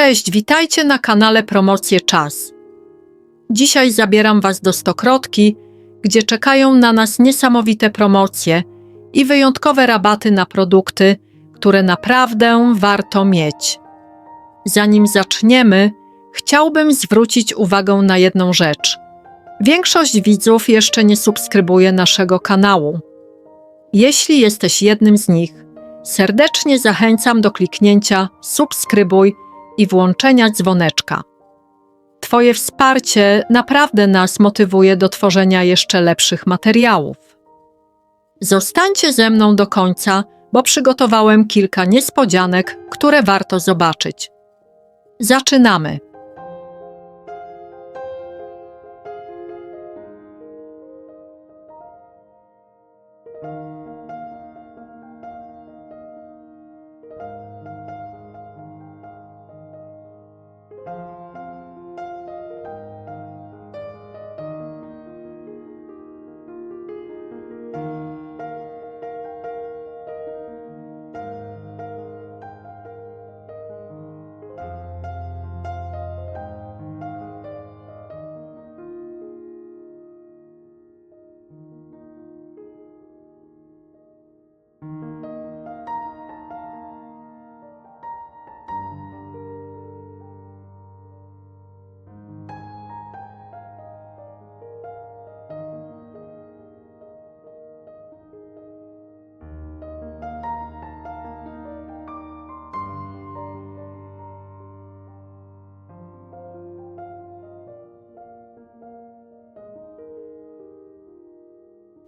Cześć, witajcie na kanale Promocje Czas. Dzisiaj zabieram Was do Stokrotki, gdzie czekają na nas niesamowite promocje i wyjątkowe rabaty na produkty, które naprawdę warto mieć. Zanim zaczniemy, chciałbym zwrócić uwagę na jedną rzecz. Większość widzów jeszcze nie subskrybuje naszego kanału. Jeśli jesteś jednym z nich, serdecznie zachęcam do kliknięcia subskrybuj i włączenia dzwoneczka. Twoje wsparcie naprawdę nas motywuje do tworzenia jeszcze lepszych materiałów. Zostańcie ze mną do końca, bo przygotowałem kilka niespodzianek, które warto zobaczyć. Zaczynamy.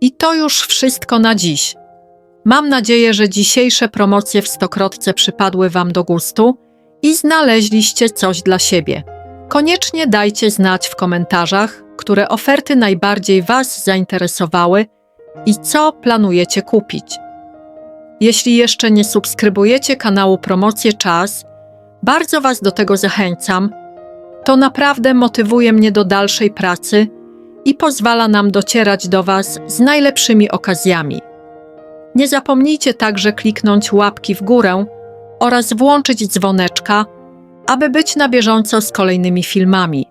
I to już wszystko na dziś. Mam nadzieję, że dzisiejsze promocje w Stokrotce przypadły Wam do gustu i znaleźliście coś dla siebie. Koniecznie dajcie znać w komentarzach, które oferty najbardziej Was zainteresowały i co planujecie kupić. Jeśli jeszcze nie subskrybujecie kanału Promocje Czas, bardzo Was do tego zachęcam. To naprawdę motywuje mnie do dalszej pracy i pozwala nam docierać do Was z najlepszymi okazjami. Nie zapomnijcie także kliknąć łapki w górę oraz włączyć dzwoneczka, aby być na bieżąco z kolejnymi filmami.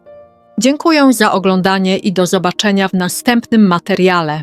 Dziękuję za oglądanie i do zobaczenia w następnym materiale.